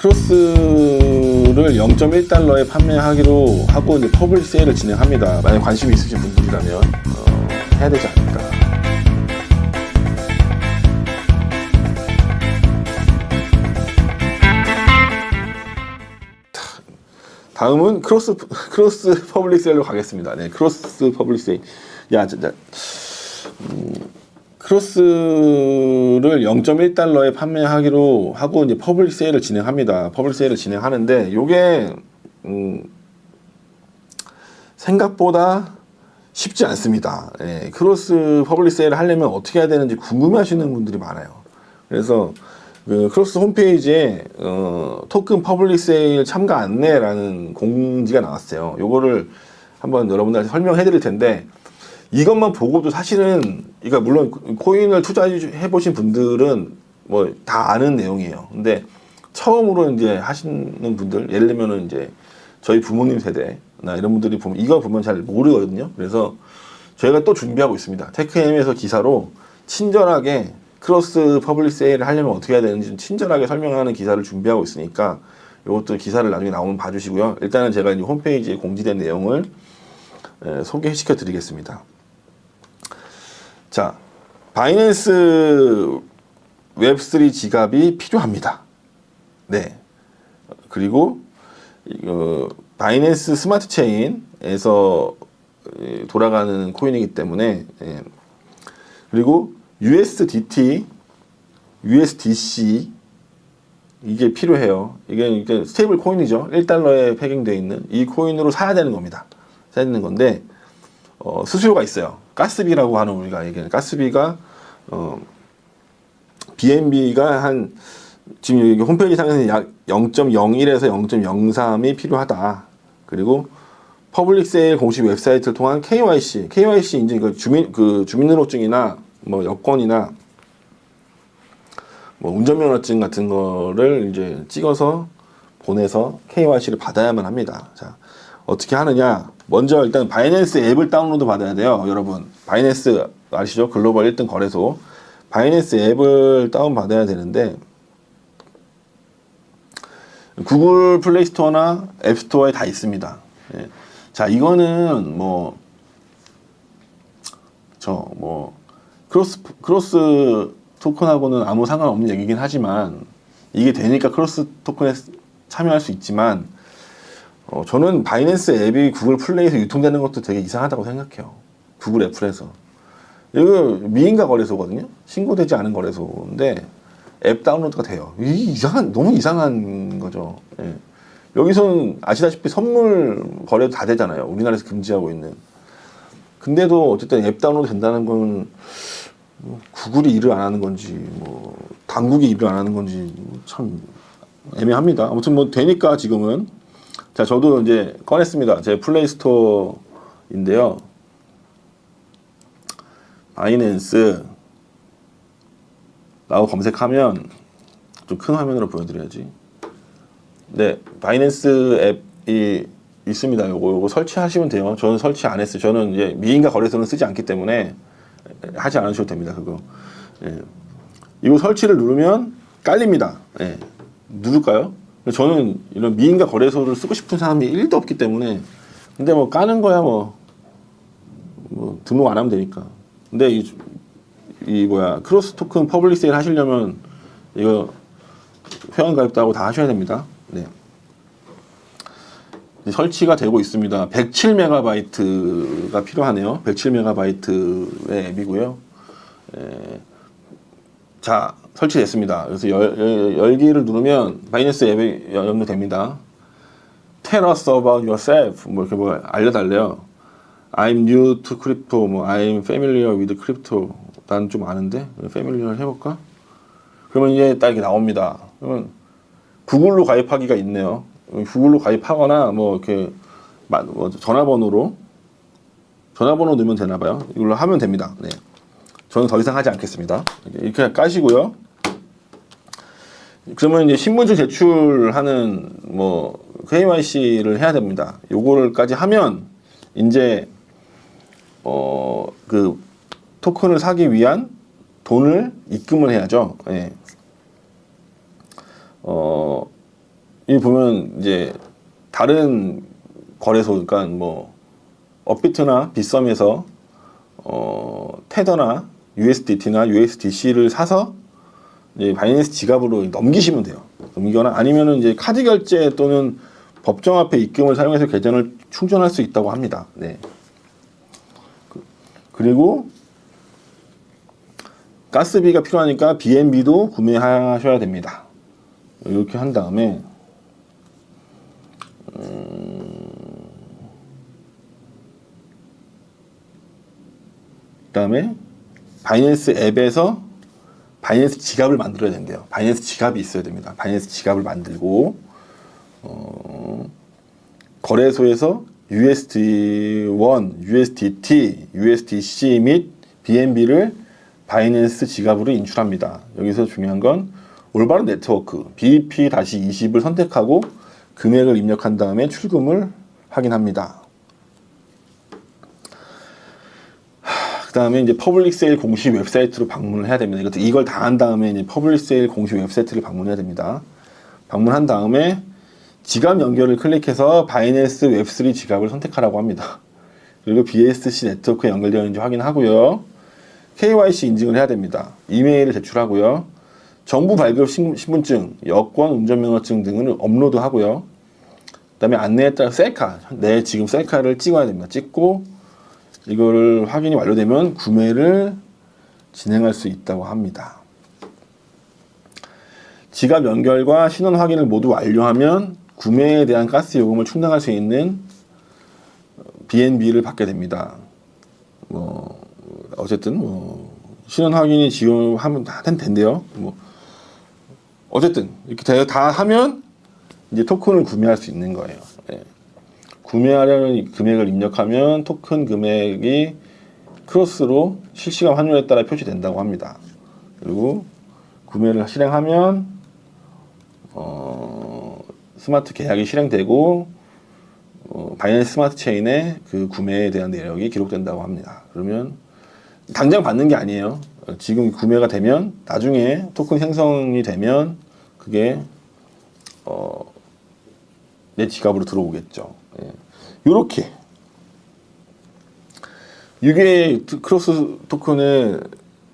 크로스를 0.1달러에 판매하기로 하고 이제 퍼블릭 세일을 진행합니다. 만약 관심이 있으신 분들이라면 어, 해야 되지 않을까. 다음은 크로스 크로스 퍼블릭 세일로 가겠습니다. 네, 크로스 퍼블릭 세일. 야, 진짜 음, 크로스를 0.1달러에 판매하기로 하고 이제 퍼블릭 세일을 진행합니다. 퍼블릭 세일을 진행하는데 요게 음, 생각보다 쉽지 않습니다. 예, 크로스 퍼블릭 세일을 하려면 어떻게 해야 되는지 궁금해 하시는 분들이 많아요. 그래서 그 크로스 홈페이지에 어, 토큰 퍼블릭 세일 참가 안내라는 공지가 나왔어요. 요거를 한번 여러분들한테 설명해 드릴 텐데 이것만 보고도 사실은 그러니까 물론 코인을 투자해 보신 분들은 뭐 다 아는 내용이에요. 근데 처음으로 이제 하시는 분들 예를 들면은 이제 저희 부모님 세대나 이런 분들이 보면 이거 보면 잘 모르거든요. 그래서 저희가 또 준비하고 있습니다. 테크엠에서 기사로 친절하게 크로스 퍼블릭 세일을 하려면 어떻게 해야 되는지 좀 친절하게 설명하는 기사를 준비하고 있으니까 이것도 기사를 나중에 나오면 봐주시고요. 일단은 제가 이 홈페이지에 공지된 내용을 에, 소개시켜 드리겠습니다. 자, 바이낸스 웹3 지갑이 필요합니다. 네. 그리고 이거 바이낸스 스마트 체인에서 예, 돌아가는 코인이기 때문에 예. 그리고 USDT, USDC 이게 필요해요. 이게, 이게 스테이블 코인이죠. 1달러에 패깅되어 있는 이 코인으로 사야 되는 겁니다. 사야 되는 건데 어, 수수료가 있어요. 가스비라고 하는 우리가 얘기하는 가스비가 어, BNB가 한 지금 여기 홈페이지 상에서는 약 0.01에서 0.03이 필요하다. 그리고 퍼블릭 세일 공식 웹사이트를 통한 KYC, KYC 이제 그 주민 그 주민등록증이나 뭐 여권이나 뭐 운전면허증 같은 거를 이제 찍어서 보내서 KYC를 받아야만 합니다. 자, 어떻게 하느냐? 먼저 일단 바이낸스 앱을 다운로드 받아야 돼요, 여러분. 바이낸스 아시죠? 글로벌 1등 거래소. 바이낸스 앱을 다운 받아야 되는데 구글 플레이 스토어나 앱 스토어에 다 있습니다. 예. 자, 이거는 뭐 저뭐 크로스 크로스 토큰하고는 아무 상관없는 얘기긴 하지만 이게 되니까 크로스 토큰에 참여할 수 있지만 어, 저는 바이낸스 앱이 구글 플레이에서 유통되는 것도 되게 이상하다고 생각해요. 구글 애플에서. 이거 미인가 거래소거든요. 신고되지 않은 거래소인데 앱 다운로드가 돼요. 이 이상한 너무 이상한 거죠. 예. 여기서는 아시다시피 선물 거래도 다 되잖아요. 우리나라에서 금지하고 있는. 근데도 어쨌든 앱 다운로드 된다는 건 뭐 구글이 일을 안 하는 건지 뭐 당국이 일을 안 하는 건지 참 애매합니다. 아무튼 뭐 되니까 지금은 자 저도 이제 꺼냈습니다. 제 플레이 스토어인데요. 바이낸스 라고 검색하면 좀 큰 화면으로 보여드려야지. 네, 바이낸스 앱이 있습니다. 요거 요거 설치하시면 돼요. 저는 설치 안 했어요. 저는 이제 미인가 거래소는 쓰지 않기 때문에 하지 않으셔도 됩니다. 그거. 예. 이거 설치를 누르면 깔립니다. 예. 누를까요? 저는 이런 미인가 거래소를 쓰고 싶은 사람이 1도 없기 때문에 근데 뭐 까는 거야 뭐, 뭐 등록 안 하면 되니까. 근데 이, 이 뭐야 크로스 토큰 퍼블릭 세일 하시려면 이거 회원 가입도 하고 다 하셔야 됩니다. 네. 설치가 되고 있습니다. 107메가바이트가 필요하네요. 107메가바이트의 앱이고요. 에, 자, 설치됐습니다. 그래서 열, 열, 열기를 누르면 바이낸스 앱이 연동됩니다. Tell us about yourself. 뭐 이렇게 뭐 알려달래요. I'm new to crypto. 뭐 I'm familiar with crypto. 난 좀 아는데 familiar 해볼까? 그러면 이제 딱 이렇게 나옵니다. 그러면 구글로 가입하기가 있네요. 구글로 가입하거나 뭐 이렇게 마- 뭐 전화번호로 전화번호 넣으면 되나 봐요. 이걸로 하면 됩니다. 네. 저는 더 이상 하지 않겠습니다. 이렇게 까시고요. 그러면 이제 신분증 제출하는 뭐 KYC를 해야 됩니다. 요거를까지 하면 이제 어 그 토큰을 사기 위한 돈을 입금을 해야죠. 예. 어 이 보면 이제 다른 거래소 그러니까 뭐 업비트나 빗썸에서 어 테더나 USDT나 USDC를 사서 이제 바이낸스 지갑으로 넘기시면 돼요. 넘기거나 아니면은 이제 카드 결제 또는 법정 화폐 입금을 사용해서 계좌를 충전할 수 있다고 합니다. 네. 그- 그리고 가스비가 필요하니까 BNB도 구매하셔야 됩니다. 이렇게 한 다음에 그다음에 바이낸스 앱에서 바이낸스 지갑을 만들어야 된대요. 바이낸스 지갑이 있어야 됩니다. 바이낸스 지갑을 만들고 어, 거래소에서 USD1, USDT, USDC 및 BNB를 바이낸스 지갑으로 인출합니다. 여기서 중요한 건 올바른 네트워크 BP-20을 선택하고 금액을 입력한 다음에 출금을 확인합니다. 그 다음에 이제 퍼블릭 세일 공식 웹사이트로 방문을 해야 됩니다. 이것도 이걸 다 한 다음에 이제 퍼블릭 세일 공식 웹사이트를 방문해야 됩니다. 방문한 다음에 지갑 연결을 클릭해서 바이낸스 웹3 지갑을 선택하라고 합니다. 그리고 BSC 네트워크에 연결되어 있는지 확인하고요. KYC 인증을 해야 됩니다. 이메일을 제출하고요. 정부 발급 신- 신분증, 여권, 운전면허증 등을 업로드하고요. 그 다음에 안내에 따라 셀카, 내 지금 셀카를 찍어야 됩니다. 찍고 이거를 확인이 완료되면 구매를 진행할 수 있다고 합니다. 지갑 연결과 신원 확인을 모두 완료하면 구매에 대한 가스 요금을 충당할 수 있는 BNB를 받게 됩니다. 뭐 어쨌든 뭐 신원 확인이 지원하면 다 된대요. 뭐 어쨌든 이렇게 다- 다 하면 이제 토큰을 구매할 수 있는 거예요. 예. 구매하려는 금액을 입력하면 토큰 금액이 크로스로 실시간 환율에 따라 표시된다고 합니다. 그리고 구매를 실행하면 어, 스마트 계약이 실행되고 어, 바이낸스 스마트 체인에 그 구매에 대한 내역이 기록된다고 합니다. 그러면 당장 받는 게 아니에요. 어, 지금 구매가 되면 나중에 토큰 생성이 되면 그게 어, 내 지갑으로 들어오겠죠. 예. 요렇게 이게 크로스 토큰의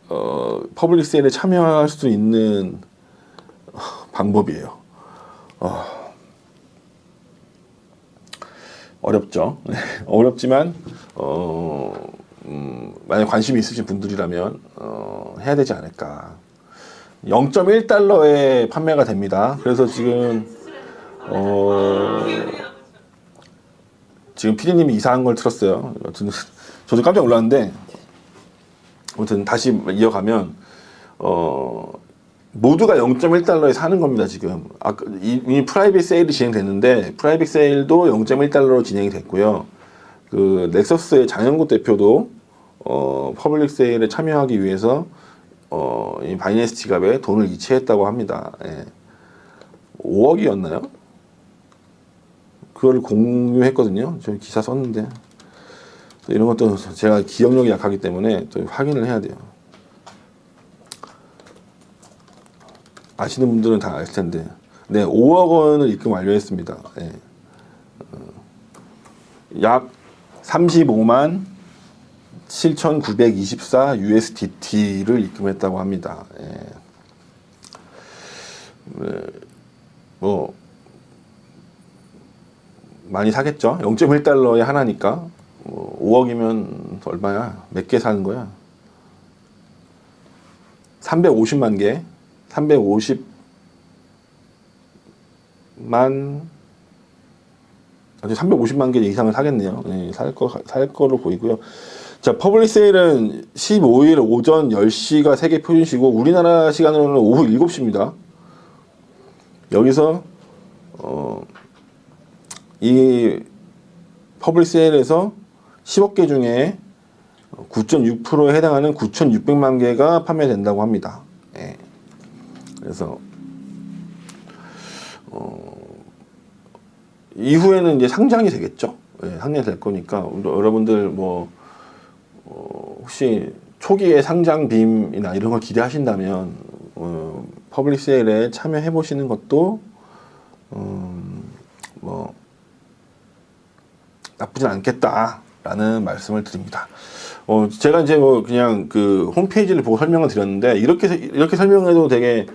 어, 퍼블릭 세일에 참여할 수 있는 어, 방법이에요. 어, 어렵죠. 어렵지만 어, 음, 만약 관심이 있으신 분들이라면 어, 해야 되지 않을까. 0.1달러에 판매가 됩니다. 그래서 지금 어, 지금 피디님이 이상한 걸 틀었어요. 여튼 저도 깜짝 놀랐는데 아무튼 다시 이어가면 어 모두가 0.1달러에 사는 겁니다 지금. 아까 이- 이미 프라이빗 세일이 진행됐는데 프라이빗 세일도 0.1달러로 진행이 됐고요. 그 넥서스의 장영국 대표도 어 퍼블릭 세일에 참여하기 위해서 어이 바이낸스 지갑에 돈을 이체했다고 합니다. 예. 5억이었나요? 그걸 공유했거든요. 저 기사 썼는데 또 이런 것도 제가 기억력이 약하기 때문에 또 확인을 해야 돼요. 아시는 분들은 다 아실 텐데, 네 5억 원을 입금 완료했습니다. 예. 어, 약 35만 7,924 USDT를 입금했다고 합니다. 예. 네, 뭐 많이 사겠죠. 0.1달러에 하나니까 뭐 5억이면 얼마야? 몇 개 사는 거야? 350만 개, 350만 아주 350만 개 이상을 사겠네요. 네, 살 거, 살 거로 보이고요. 자, 퍼블릭 세일은 15일 오전 10시가 세계 표준 시고 우리나라 시간으로는 오후 7시입니다. 여기서 어, 이 퍼블릭 세일에서 10억 개 중에 9.6%에 해당하는 9,600만 개가 판매된다고 합니다. 예. 그래서 어, 이후에는 이제 상장이 되겠죠. 예, 상장이 될 거니까 여러분들 뭐 어, 혹시 초기에 상장 빔이나 이런 걸 기대하신다면 어, 퍼블릭 세일에 참여해 보시는 것도 어, 나쁘진 않겠다라는 말씀을 드립니다. 어, 제가 이제 뭐 그냥 그 홈페이지를 보고 설명을 드렸는데 이렇게 이렇게 설명해도 되게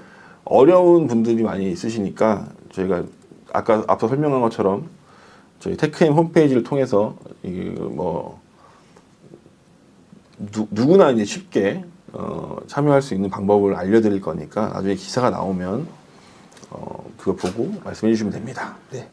어려운 분들이 많이 있으시니까 저희가 아까 앞서 설명한 것처럼 저희 테크엠 홈페이지를 통해서 이뭐 누, 누구나 이제 쉽게 어, 참여할 수 있는 방법을 알려드릴 거니까 나중에 기사가 나오면 어, 그거 보고 말씀해 주시면 됩니다. 네.